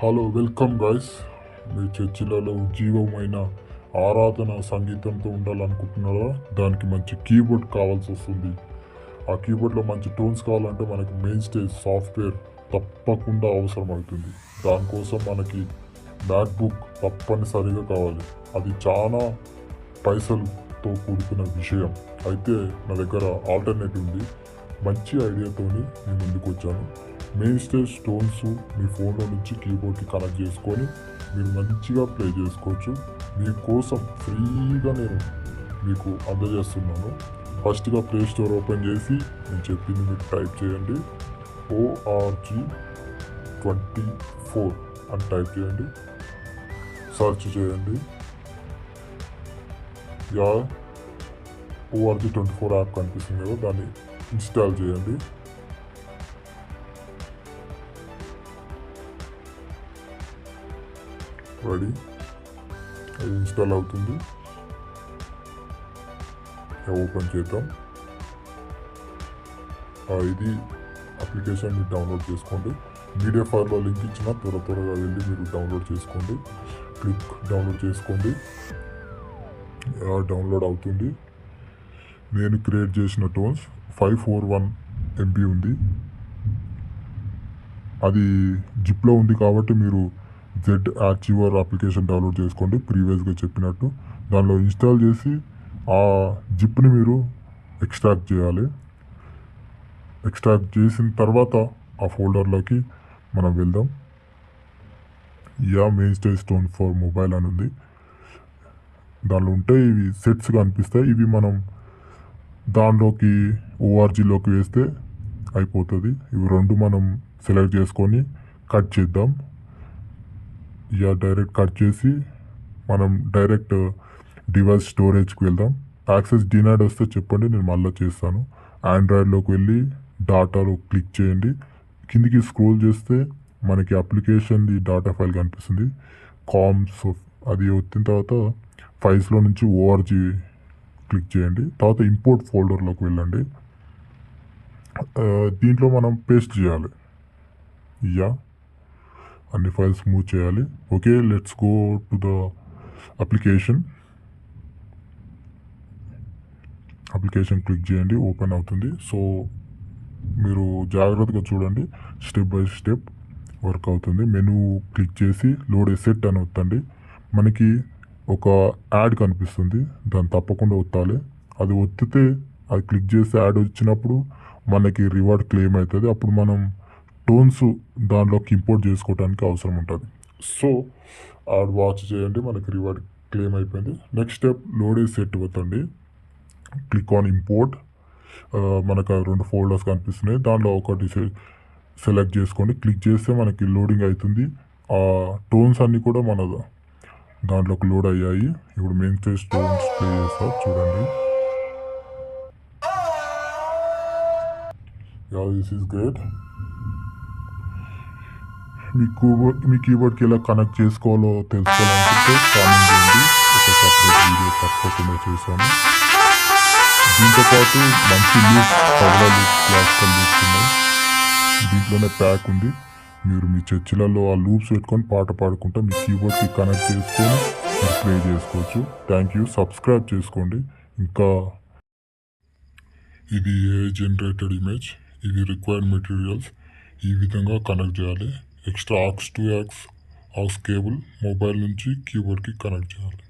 Hello welcome guys మీ చర్చిలలో ఉజ్జీవమైన ఆరాధన సంగీతంతో ఉండాలనుకుంటున్నారా? దానికి మంచి కీబోర్డ్ కావాల్సి వస్తుంది. ఆ కీబోర్డ్లో మంచి టోన్స్ కావాలంటే మనకి మెయిన్ స్టేజ్ సాఫ్ట్వేర్ తప్పకుండా అవసరం అవుతుంది దానికోసం మనకి మ్యాక్బుక్ తప్పనిసరిగా కావాలి. అది చాలా పైసలతో కూడుకున్న విషయం. అయితే నా దగ్గర ఆల్టర్నేటివ్ ఉంది. మంచి ఐడియాతోని నేను ముందుకు వచ్చాను మెయిన్ స్టేజ్ స్టోన్స్ మీ ఫోన్లో నుంచి కీబోర్డ్కి కనెక్ట్ చేసుకొని మీరు మంచిగా ప్లే చేసుకోవచ్చు. మీకోసం ఫ్రీగా నేను మీకు అందజేస్తున్నాను. ఫస్ట్గా ప్లే స్టోర్ ఓపెన్ చేసి నేను చెప్పింది మీరు టైప్ చేయండి. ఓఆర్జీ ట్వంటీ ఫోర్ అని టైప్ చేయండి. సర్చ్ చేయండి. Yeah ORG twenty four app కనిపిస్తుంది కదా దాన్ని ఇన్స్టాల్ చేయండి. రెడీ అది ఇన్స్టాల్ అవుతుంది. ఓపెన్ చేద్దాం. ఇది అప్లికేషన్ని డౌన్లోడ్ చేసుకోండి. మీడియా ఫైల్లో లింక్ ఇచ్చిన త్వర త్వరగా వెళ్ళి మీరు డౌన్లోడ్ చేసుకోండి. క్లిక్ డౌన్లోడ్ చేసుకోండి. డౌన్లోడ్ అవుతుంది. నేను క్రియేట్ చేసిన tones five four one MP ఉంది. అది జిప్లో ఉంది కాబట్టి మీరు జెడ్ ఆర్చివర్ అప్లికేషన్ డౌన్లోడ్ చేసుకోండి. ప్రీవియస్గా చెప్పినట్టు దానిలో ఇన్స్టాల్ చేసి ఆ జిప్ని మీరు ఎక్స్ట్రాక్ట్ చేయాలి. ఎక్స్ట్రాక్ట్ చేసిన తర్వాత ఆ ఫోల్డర్లోకి మనం వెళ్దాం. Yeah main stage stone for mobile అని ఉంది. దానిలో ఉంటే ఇవి సెట్స్ కనిపిస్తాయి ఇవి మనం దానిలోకి ఓఆర్జీలోకి వేస్తే అయిపోతుంది. ఇవి రెండు మనం సెలెక్ట్ చేసుకొని కట్ చేద్దాం. ఇక డైరెక్ట్ కట్ చేసి మనం డైరెక్ట్ డివైస్ స్టోరేజ్కి వెళ్దాం. యాక్సెస్ డినైడ్ వస్తే చెప్పండి నేను మళ్ళీ చేస్తాను. ఆండ్రాయిడ్లోకి వెళ్ళి డాటాలో క్లిక్ చేయండి. కిందికి స్క్రోల్ చేస్తే మనకి అప్లికేషన్ది డాటా ఫైల్ కనిపిస్తుంది. కామ్స్ అది వచ్చిన తర్వాత ఫైల్స్లో నుంచి ఓఆర్జీ క్లిక్ చేయండి. తర్వాత ఇంపోర్ట్ ఫోల్డర్లోకి వెళ్ళండి. దీంట్లో మనం పేస్ట్ చేయాలి. యా. అన్ని ఫైల్స్ మూవ్ చేయాలి. Okay let's go to the application application click చేయండి ఓపెన్ అవుతుంది. సో మీరు జాగ్రత్తగా చూడండి. స్టెప్ బై స్టెప్ వర్క్ అవుతుంది. మెనూ క్లిక్ చేసి లోడ్ ఎసెట్ అని ఒత్తండి. మనకి ఒక యాడ్ కనిపిస్తుంది. దాన్ని తప్పకుండా ఒత్తాలి. అది ఒత్తితే అది క్లిక్ చేసి యాడ్ వచ్చినప్పుడు మనకి రివార్డ్ క్లెయిమ్ అవుతుంది. అప్పుడు మనం టోన్స్ దానిలోకి ఇంపోర్ట్ చేసుకోవడానికి అవసరం ఉంటుంది. సో ఆడు వాచ్ చేయండి మనకి రివార్డ్ క్లెయిమ్ అయిపోయింది. నెక్స్ట్ స్టెప్ లోడే సెట్ వద్దండి క్లిక్ ఆన్ ఇంపోర్ట్ మనకు ఆ రెండు ఫోల్డర్స్ కనిపిస్తున్నాయి. దానిలో ఒకటి సెలెక్ట్ చేసుకోండి. క్లిక్ చేస్తే మనకి లోడింగ్ అవుతుంది. ఆ టోన్స్ అన్నీ కూడా మన దాంట్లోకి లోడ్ అయ్యాయి. ఇప్పుడు మెయిన్ స్టేజ్ టోన్స్ ప్లే చేస్తారు చూడండి. యా దిస్ ఈస్ గ్రేట్ మీ కీబోర్డ్ మీ కీబోర్డ్కి ఎలా కనెక్ట్ చేసుకోవాలో తెలుసుకోవాలనుకుంటే కామెంట్ చేయండి. ఒక సపరేట్ వీడియో తప్పకుండా చేశాను దీంతో పాటు మంచి loop tabla loops classical loops ఉన్నాయి. దీంట్లోనే ప్యాక్ ఉంది. మీరు మీ చర్చిలలో ఆ లూప్స్ పెట్టుకొని పాట పాడుకుంటా మీ కీబోర్డ్కి కనెక్ట్ చేసుకొని మీరు ప్లే చేసుకోవచ్చు. థ్యాంక్ యూ సబ్స్క్రైబ్ చేసుకోండి. ఇంకా ఇది ఏ జనరేటెడ్ ఇమేజ్ ఇది రిక్వైర్డ్ మెటీరియల్స్ ఈ విధంగా కనెక్ట్ చేయాలి. Extra aux to aux aux cable mobile నుంచి కీబోర్డ్కి కనెక్ట్ చేయాలి.